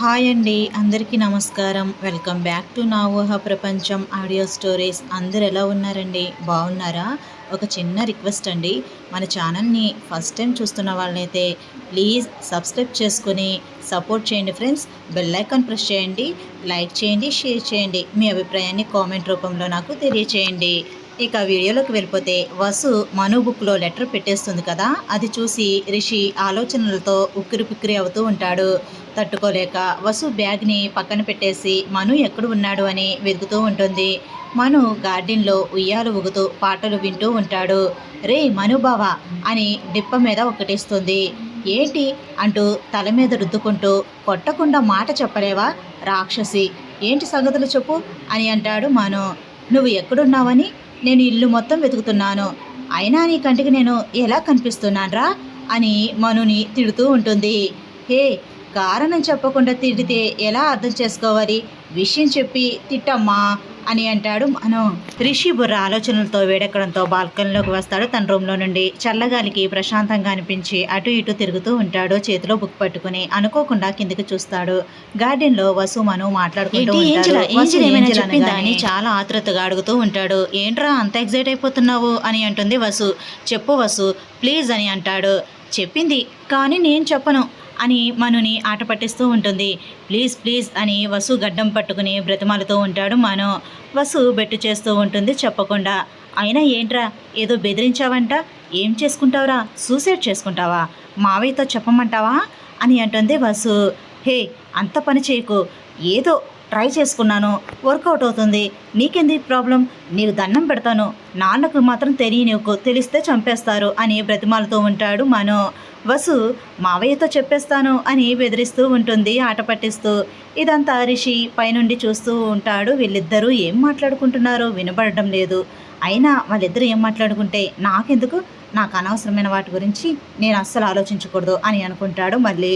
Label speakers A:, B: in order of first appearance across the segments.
A: Hi అండి అందరికీ నమస్కారం. వెల్కమ్ బ్యాక్ టు నా ఊహ ప్రపంచం. ఆడియో స్టోరీస్ అందరు ఎలా ఉన్నారండి? బాగున్నారా? ఒక చిన్న రిక్వెస్ట్ అండి. మన ఛానల్ని ఫస్ట్ టైం చూస్తున్న వాళ్ళైతే ప్లీజ్ సబ్స్క్రైబ్ చేసుకొని సపోర్ట్ చేయండి ఫ్రెండ్స్. బెల్ ఐకాన్ ప్రెస్ చేయండి లైక్ చేయండి షేర్ చేయండి. మీ అభిప్రాయాన్ని కామెంట్ రూపంలో నాకు తెలియచేయండి. ఇక వీడియోలోకి వెళ్ళిపోతే వసు మను బుక్లో లెటర్ పెట్టేస్తుంది కదా అది చూసి రిషి ఆలోచనలతో ఉక్కిరి పిక్కిరి అవుతూ ఉంటాడు. తట్టుకోలేక వసు బ్యాగ్ని పక్కన పెట్టేసి మను ఎక్కడ ఉన్నాడు? అని వెతుకుతూ ఉంటుంది. మను గార్డెన్లో ఉయ్యాలు ఊగుతూ పాటలు వింటూ ఉంటాడు. రే మను అని డిప్ప మీద ఒకటిస్తుంది ఏంటి? అంటూ తల మీద రుద్దుకుంటూ కొట్టకుండా మాట చెప్పలేవా? రాక్షసి! ఏంటి సంగతులు చెప్పు అని అంటాడు మను. నువ్వు ఎక్కడున్నావని? నేను ఇల్లు మొత్తం వెతుకుతున్నాను. అయినా నీ కంటికి నేను ఎలా కనిపిస్తున్నాన్రా? అని మనుని తిడుతూ ఉంటుంది. హే కారణం చెప్పకుండా తిడితే ఎలా అర్థం చేసుకోవాలి? విషయం చెప్పి తిట్టమ్మా అని అంటాడు మను. రిషి బుర్ర ఆలోచనలతో వేడెక్కడంతో బాల్కనీలోకి వస్తాడు. తన రూమ్లో నుండి చల్లగాలికి ప్రశాంతంగా అనిపించి అటు ఇటు తిరుగుతూ ఉంటాడు. చేతిలో బుక్ పట్టుకుని అనుకోకుండా కిందికి చూస్తాడు. గార్డెన్లో వసు మను మాట్లాడుకుంటూ
B: అని
A: చాలా ఆత్రతగా అడుగుతూ ఉంటాడు. ఏంట్రా అంత ఎగ్జైట్ అయిపోతున్నావు అని అంటుంది వసు. చెప్పు వసు ప్లీజ్ అని అంటాడు. చెప్పింది కానీ నేను చెప్పను. అని మనుని ఆట పట్టిస్తూ ఉంటుంది. ప్లీజ్ ప్లీజ్ అని వసు గడ్డం పట్టుకుని బ్రతిమాలుతూ ఉంటాడు మను. వసు బెట్టు చేస్తూ ఉంటుంది చెప్పకుండా. అయినా ఏంట్రా ఏదో బెదిరించావంట? ఏం చేసుకుంటావురా? సూసైడ్ చేసుకుంటావా? మావయ్యతో చెప్పమంటావా? అని అంటుంది వసు. హే అంత పని చేయకు. ఏదో ట్రై చేసుకున్నాను. వర్కౌట్ అవుతుంది. నీకెంది ప్రాబ్లం? నీకు దండం పెడతాను. నాన్నకు మాత్రం తెలియనివ్వకు. తెలిస్తే చంపేస్తారు అని బ్రతిమాలతో ఉంటాడు మను. వసు మావయ్యతో చెప్పేస్తాను అని బెదిరిస్తూ ఉంటుంది ఆట పట్టిస్తూ. ఇదంతా రిషి పైనుండి చూస్తూ ఉంటాడు. వీళ్ళిద్దరూ ఏం మాట్లాడుకుంటున్నారో వినబడడం లేదు. అయినా వాళ్ళిద్దరూ ఏం మాట్లాడుకుంటే నాకెందుకు? నాకు అనవసరమైన వాటి గురించి నేను అస్సలు ఆలోచించకూడదు అని అనుకుంటాడు మళ్ళీ.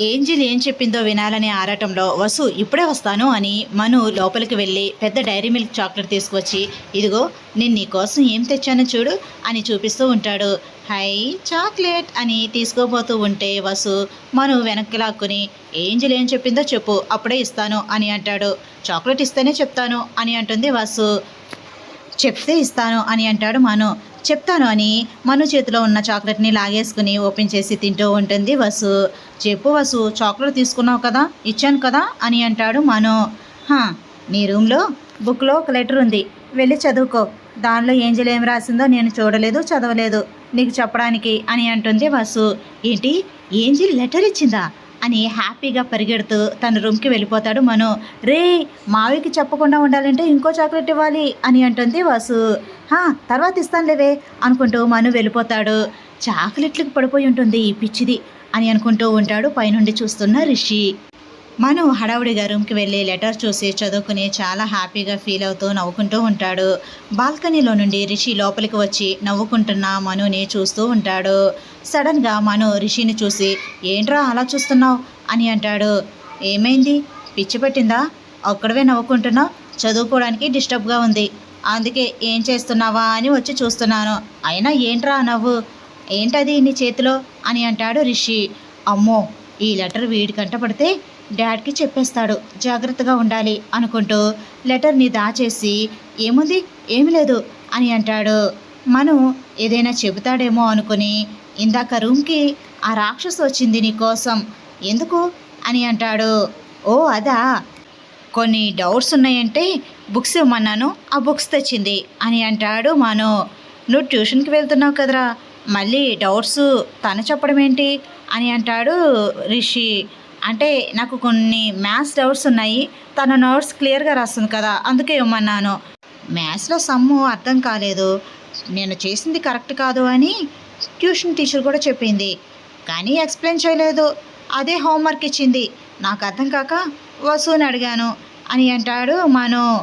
A: ఏంజిల్ ఏం చెప్పిందో వినాలనే ఆరాటంలో వసు ఇప్పుడే వస్తాను అని మను లోపలికి వెళ్ళి పెద్ద డైరీ మిల్క్ చాక్లెట్ తీసుకొచ్చి ఇదిగో నేను నీకోసం ఏం తెచ్చానో చూడు అని చూపిస్తూ ఉంటాడు. హై చాక్లెట్ అని తీసుకోబోతూ ఉంటే వసు మను వెనక్కి లాక్కుని ఏంజిల్ ఏం చెప్పిందో చెప్పు అప్పుడే ఇస్తాను అని అంటాడు. చాక్లెట్ ఇస్తేనే చెప్తాను అని అంటుంది వసు. చెప్తే ఇస్తాను అని అంటాడు మను. చెప్తాను అని మను చేతిలో ఉన్న చాక్లెట్ని లాగేసుకుని ఓపెన్ చేసి తింటూ ఉంటుంది వసు. చెప్పు వసు చాక్లెట్ తీసుకున్నావు కదా ఇచ్చాను కదా అని అంటాడు మను. హా నీ రూమ్లో బుక్లో ఒక లెటర్ ఉంది. వెళ్ళి చదువుకో. దానిలో ఏంజల్ ఏం రాసిందో నేను చూడలేదు చదవలేదు. నీకు చెప్పడానికి అని అంటుంది వసు. ఏంటి? ఏంజిల్ లెటర్ ఇచ్చిందా? అని హ్యాపీగా పరిగెడుతూ తన రూమ్కి వెళ్ళిపోతాడు మను. రే మావికి చెప్పకుండా ఉండాలంటే ఇంకో చాక్లెట్ ఇవ్వాలి అని అంటుంది వాసు. హా తర్వాత ఇస్తానులేవే అనుకుంటూ మను వెళ్ళిపోతాడు. చాక్లెట్లకు పడిపోయి ఉంటుంది ఈ పిచ్చిది అని అనుకుంటూ ఉంటాడు పైనుండి చూస్తున్న రిషి. మను హడావుడిగా రూమ్కి వెళ్ళి లెటర్ చూసి చదువుకుని చాలా హ్యాపీగా ఫీల్ అవుతూ నవ్వుకుంటూ ఉంటాడు. బాల్కనీలో నుండి రిషి లోపలికి వచ్చి నవ్వుకుంటున్న మనుని చూస్తూ ఉంటాడు. సడన్గా మను రిషిని చూసి ఏంట్రా అలా చూస్తున్నావు? అని అంటాడు. ఏమైంది? పిచ్చి పట్టిందా? ఒక్కడవే నవ్వుకుంటున్నావు చదువుకోవడానికి డిస్టర్బ్గా ఉంది. అందుకే ఏం చేస్తున్నావా? అని వచ్చి చూస్తున్నాను. అయినా ఏంట్రా నవ్వు? ఏంటది నీ చేతిలో? అని అంటాడు రిషి. అమ్మో! ఈ లెటర్ వీడి కంట పడితే డాడ్కి చెప్పేస్తాడు. జాగ్రత్తగా ఉండాలి అనుకుంటూ లెటర్ని దాచేసి ఏముంది? ఏమి లేదు అని అంటాడు. మను ఏదైనా చెబుతాడేమో అనుకుని ఇందాక రూమ్కి ఆ రాక్షసు వచ్చింది నీకోసం ఎందుకు? అని అంటాడు. ఓ అదా. కొన్ని డౌట్స్ ఉన్నాయంటే బుక్స్ ఇవ్వమన్నాను. ఆ బుక్స్ తెచ్చింది అని అంటాడు మను. నువ్వు ట్యూషన్కి వెళ్తున్నావు కదరా. మళ్ళీ డౌట్స్ తను చెప్పడం ఏంటి అని అంటాడు రిషి. అంటే నాకు కొన్ని మ్యాథ్స్ డౌట్స్ ఉన్నాయి. తన నోట్స్ క్లియర్గా రాస్తుంది కదా అందుకే ఇవ్వమన్నాను. మ్యాథ్స్లో సమ్ము అర్థం కాలేదు. నేను చేసింది కరెక్ట్ కాదు అని ట్యూషన్ టీచర్ కూడా చెప్పింది. కానీ ఎక్స్ప్లెయిన్ చేయలేదు. అదే హోంవర్క్ ఇచ్చింది. నాకు అర్థం కాక వసూని అడిగాను. అని అంటాడు మను.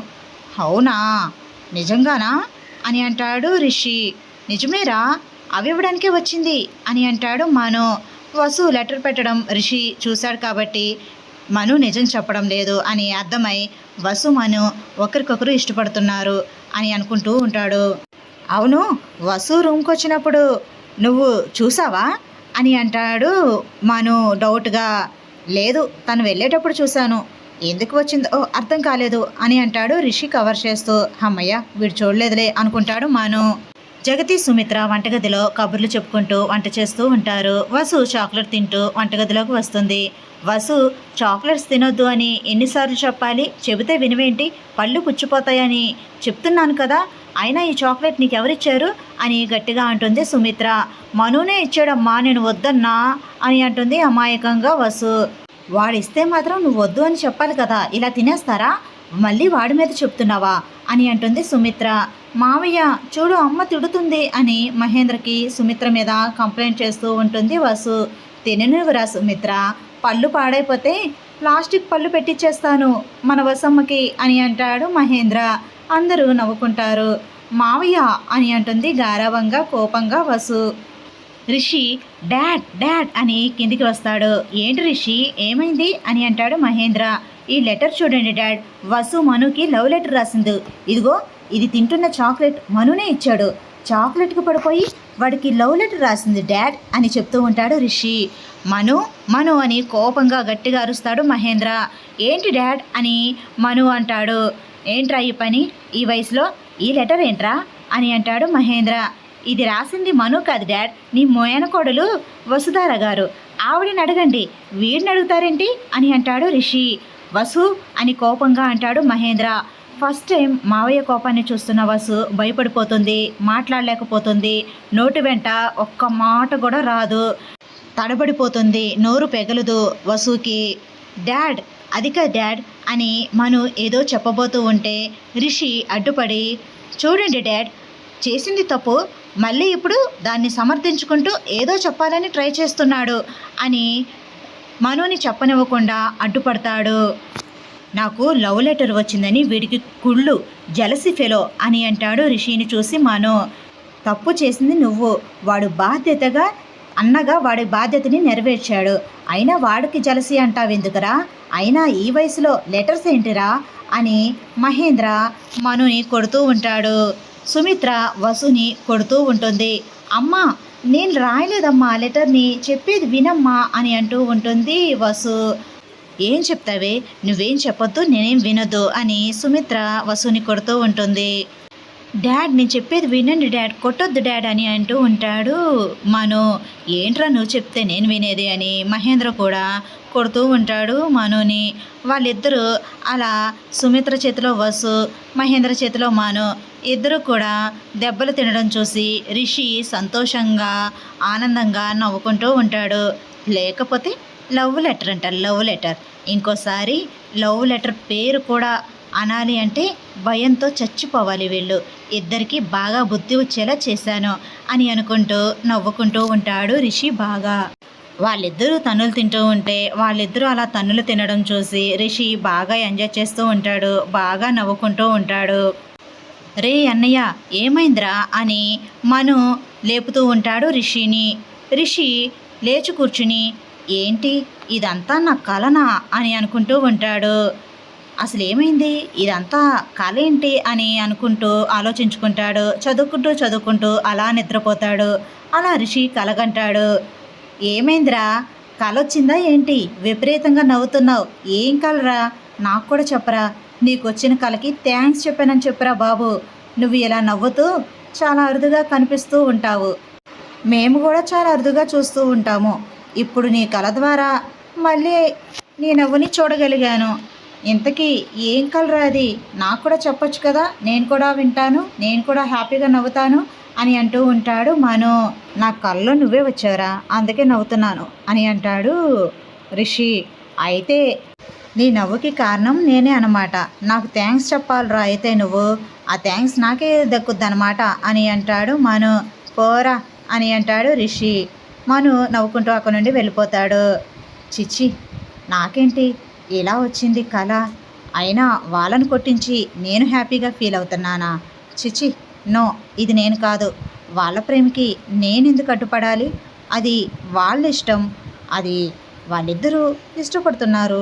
A: అవునా? నిజంగానా? అని అంటాడు రిషి. నిజమేరా? అవి ఇవ్వడానికే వచ్చింది. అని అంటాడు మను. వసు లెటర్ పెట్టడం రిషి చూశాడు కాబట్టి మను నిజం చెప్పడం లేదు అని అర్థమై వసు మను ఒకరికొకరు ఇష్టపడుతున్నారు అని అనుకుంటూ ఉంటాడు. అవును వసు రూమ్కి వచ్చినప్పుడు నువ్వు చూసావా? అని అంటాడు మను డౌట్గా. లేదు తను వెళ్ళేటప్పుడు చూశాను. ఎందుకు వచ్చిందో అర్థం కాలేదు అని అంటాడు రిషి కవర్ చేస్తూ. అమ్మయ్య వీడు చూడలేదులే అనుకుంటాడు మను. జగతి సుమిత్ర వంటగదిలో కబుర్లు చెప్పుకుంటూ వంట చేస్తూ ఉంటారు. వసు చాక్లెట్ తింటూ వంటగదిలోకి వస్తుంది. వసు చాక్లెట్స్ తినొద్దు అని ఎన్నిసార్లు చెప్పాలి? చెబితే వినవేంటి? పళ్ళు పుచ్చిపోతాయని చెప్తున్నాను కదా? అయినా ఈ చాక్లెట్ నీకు ఎవరిచ్చారు అని గట్టిగా అంటుంది సుమిత్ర. మనునే ఇచ్చాడమ్మా నేను వద్దన్నా అని అంటుంది అమాయకంగా వసు. వాడిస్తే మాత్రం నువ్వు వద్దు అని చెప్పాలి కదా? ఇలా తినేస్తారా? మళ్ళీ వాడి మీద చెప్తున్నావా అని అంటుంది సుమిత్ర. మావయ్య చూడు అమ్మ తిడుతుంది అని మహేంద్రకి సుమిత్ర మీద కంప్లైంట్ చేస్తూ ఉంటుంది వసు. తిననివ్వరా సుమిత్ర. పళ్ళు పాడైపోతే ప్లాస్టిక్ పళ్ళు పెట్టించేస్తాను మన వసమ్మకి అని అంటాడు మహేంద్ర. అందరూ నవ్వుకుంటారు. మావయ్య అని అంటుంది గారవంగా కోపంగా వసు. రిషి డాడ్ డాడ్ అని కిందికి వస్తాడు. ఏంటి రిషి ఏమైంది? అని అంటాడు మహేంద్ర. ఈ లెటర్ చూడండి డాడ్. వసు మనుకి లవ్ లెటర్ రాసింది. ఇదిగో ఇది తింటున్న చాక్లెట్ మనునే ఇచ్చాడు. చాక్లెట్కి పడిపోయి వాడికి లవ్ లెటర్ రాసింది డాడ్ అని చెప్తూ ఉంటాడు రిషి. మను మను అని కోపంగా గట్టిగా అరుస్తాడు మహేంద్ర. ఏంటి డాడ్ అని మను అంటాడు. ఏంట్రా ఈ పని? ఈ వయసులో ఈ లెటర్ ఏంట్రా? అని అంటాడు మహేంద్ర. ఇది రాసింది మను కాదు డాడ్. నీ మోయనకోడలు వసుధార గారు. ఆవిడని అడగండి. వీడిని అడుగుతారేంటి? అని అంటాడు రిషి. వసు అని కోపంగా అంటాడు మహేంద్ర. ఫస్ట్ టైం మావయ్య కోపాన్ని చూస్తున్న వసు భయపడిపోతుంది మాట్లాడలేకపోతుంది. నోటి వెంట ఒక్క మాట కూడా రాదు. తడబడిపోతుంది నోరు పెగలదు వసుకి. డాడ్ అదిక డాడ్ అని మను ఏదో చెప్పబోతూ ఉంటే రిషి అడ్డుపడి చూడండి డాడ్ చేసింది తప్పు. మళ్ళీ ఇప్పుడు దాన్ని సమర్థించుకుంటూ ఏదో చెప్పాలని ట్రై చేస్తున్నాడు అని మనుని చెప్పనివ్వకుండా అడ్డుపడతాడు. నాకు లవ్ లెటర్ వచ్చిందని వీడికి కుళ్ళు జలసి ఫెలో అని అంటాడు రిషిని చూసి మను. తప్పు చేసింది నువ్వు. వాడు బాధ్యతగా అన్నగా వాడి బాధ్యతని నెరవేర్చాడు. అయినా వాడికి జలసి అంటావెందుకురా అయినా ఈ వయసులో లెటర్స్ ఏంటిరా? అని మహేంద్ర మనుని కొడుతూ ఉంటాడు. సుమిత్ర వసుని కొడుతూ ఉంటుంది. అమ్మా నేను రాయలేదమ్మా ఆ లెటర్ని చెప్పేది వినమ్మా అని అంటూ ఉంటుంది వసు. ఏం చెప్తావే? నువ్వేం చెప్పొద్దు నేనేం వినొద్దు అని సుమిత్ర వసుని కొడుతూ ఉంటుంది. డాడ్ నేను చెప్పేది వినండి డాడ్ కొట్టొద్దు డాడ్ అని అంటూ ఉంటాడు మను. ఏంట్రా నువ్వు చెప్తే నేను వినేది అని మహేంద్ర కూడా కొడుతూ ఉంటాడు మనుని. వాళ్ళిద్దరూ అలా సుమిత్ర చేతిలో వసు మహేంద్ర చేతిలో మను. ఇద్దరు కూడా దెబ్బలు తినడం చూసి రిషి సంతోషంగా ఆనందంగా నవ్వుకుంటూ ఉంటాడు. లేకపోతే లవ్ లెటర్ అంట లవ్ లెటర్. ఇంకోసారి లవ్ లెటర్ పేరు కూడా అనాలి అంటే భయంతో చచ్చిపోవాలి వీళ్ళు. ఇద్దరికి బాగా బుద్ధి వచ్చేలా చేశాను అని అనుకుంటూ నవ్వుకుంటూ ఉంటాడు రిషి బాగా. వాళ్ళిద్దరూ తన్నులు తింటూ ఉంటే వాళ్ళిద్దరూ అలా తన్నులు తినడం చూసి రిషి బాగా ఎంజాయ్ చేస్తూ ఉంటాడు బాగా నవ్వుకుంటూ ఉంటాడు. రే అన్నయ్య ఏమైందిరా అని మను లేపుతూ ఉంటాడు రిషిని. రిషి లేచి కూర్చుని ఏంటి ఇదంతా నా కలనా? అని అనుకుంటూ ఉంటాడు. అసలు ఏమైంది ఇదంతా కళ ఏంటి? అని అనుకుంటూ ఆలోచించుకుంటాడు. చదువుకుంటూ చదువుకుంటూ అలా నిద్రపోతాడు. అలా రిషి కలగంటాడు. ఏమైందిరా? కల వచ్చిందా ఏంటి? విపరీతంగా నవ్వుతున్నావు. ఏం కలరా? నాకు కూడా చెప్పరా? నీకు వచ్చిన కళకి థ్యాంక్స్ చెప్పానని చెప్పరా బాబు. నువ్వు ఇలా నవ్వుతూ చాలా అరుదుగా కనిపిస్తూ ఉంటావు. మేము కూడా చాలా అరుదుగా చూస్తూ ఉంటాము. ఇప్పుడు నీ కళ ద్వారా మళ్ళీ నీ నవ్వుని చూడగలిగాను. ఇంతకీ ఏం కలరా అది? నాకు కూడా చెప్పొచ్చు కదా. నేను కూడా వింటాను. నేను కూడా హ్యాపీగా నవ్వుతాను అని అంటూ ఉంటాడు మను. నా కళ్ళలో నువ్వే వచ్చారా అందుకే నవ్వుతున్నాను అని అంటాడు రిషి. అయితే నీ నవ్వుకి కారణం నేనే అనమాట నాకు థ్యాంక్స్ చెప్పాలిరా అయితే నువ్వు. ఆ థ్యాంక్స్ నాకే దక్కుద్దనమాట అని అంటాడు మను. పోరా అని అంటాడు రిషి. మను నవ్వుకుంటూ అక్కడి నుండి వెళ్ళిపోతాడు. చిచ్చి నాకేంటి? ఇలా వచ్చింది కళ అయినా వాళ్ళను కొట్టించి నేను హ్యాపీగా ఫీల్ అవుతున్నానా? చిచి నో ఇది నేను కాదు. వాళ్ళ ప్రేమకి నేను ఎందుకు అడ్డుపడాలి? అది వాళ్ళ ఇష్టం. అది వాళ్ళిద్దరూ ఇష్టపడుతున్నారు.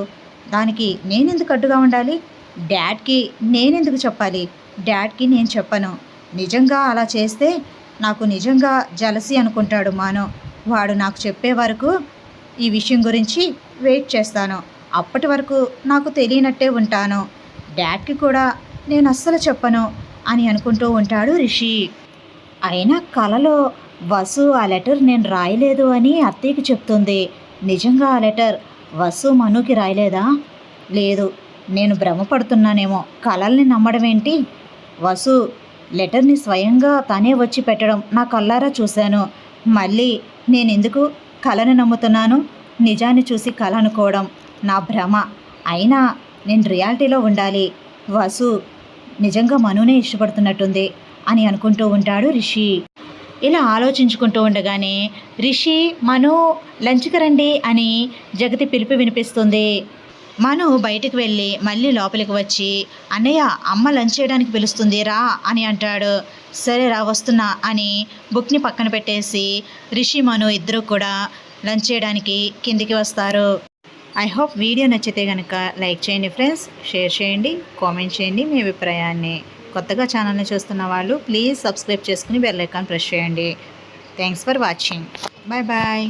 A: దానికి నేనెందుకు అడ్డుగా ఉండాలి? డాడ్కి నేనెందుకు చెప్పాలి? డాడ్కి నేను చెప్పను. నిజంగా అలా చేస్తే నాకు నిజంగా జలసి అనుకుంటాడు మాను వాడు నాకు చెప్పే వరకు ఈ విషయం గురించి వెయిట్ చేస్తాను. అప్పటి వరకు నాకు తెలియనట్టే ఉంటాను. డాడ్కి కూడా నేను అస్సలు చెప్పను అని అనుకుంటూ ఉంటాడు రిషి. అయినా కలలో వసు ఆ లెటర్ నేను రాయలేదు అని అత్తయ్యకి చెప్తుంది. నిజంగా ఆ లెటర్ వసు మనుకి రాయలేదా? లేదు నేను భ్రమపడుతున్నానేమో. కలల్ని నమ్మడం ఏంటి వసు లెటర్ని స్వయంగా తనే వచ్చి పెట్టడం నా కళ్ళారా చూశాను. మళ్ళీ నేను ఎందుకు కళను నమ్ముతున్నాను? నిజాన్ని చూసి కళ అనుకోవడం నా భ్రమ. అయినా నేను రియాలిటీలో ఉండాలి. వసు నిజంగా మనునే ఇష్టపడుతున్నట్టుంది అని అనుకుంటూ ఉంటాడు రిషి. ఇలా ఆలోచించుకుంటూ ఉండగానే రిషి మను లంచ్కి రండి అని జగతి పిలుపు వినిపిస్తుంది. మను బయటికి వెళ్ళి మళ్ళీ లోపలికి వచ్చి అన్నయ్య అమ్మ లంచ్ చేయడానికి పిలుస్తుంది రా అని అంటాడు. సరే రా వస్తున్నా అని బుక్ని పక్కన పెట్టేసి రిషి మను ఇద్దరు కూడా లంచ్ చేయడానికి కిందికి వస్తారు. ఐ హోప్ వీడియో నచ్చితే కనుక లైక్ చేయండి ఫ్రెండ్స్ షేర్ చేయండి కామెంట్ చేయండి మీ అభిప్రాయాన్ని. కొత్తగా ఛానల్ని చూస్తున్న వాళ్ళు ప్లీజ్ సబ్స్క్రైబ్ చేసుకుని బెల్ ఐకాన్ ప్రెస్ చేయండి. Thanks for watching bye bye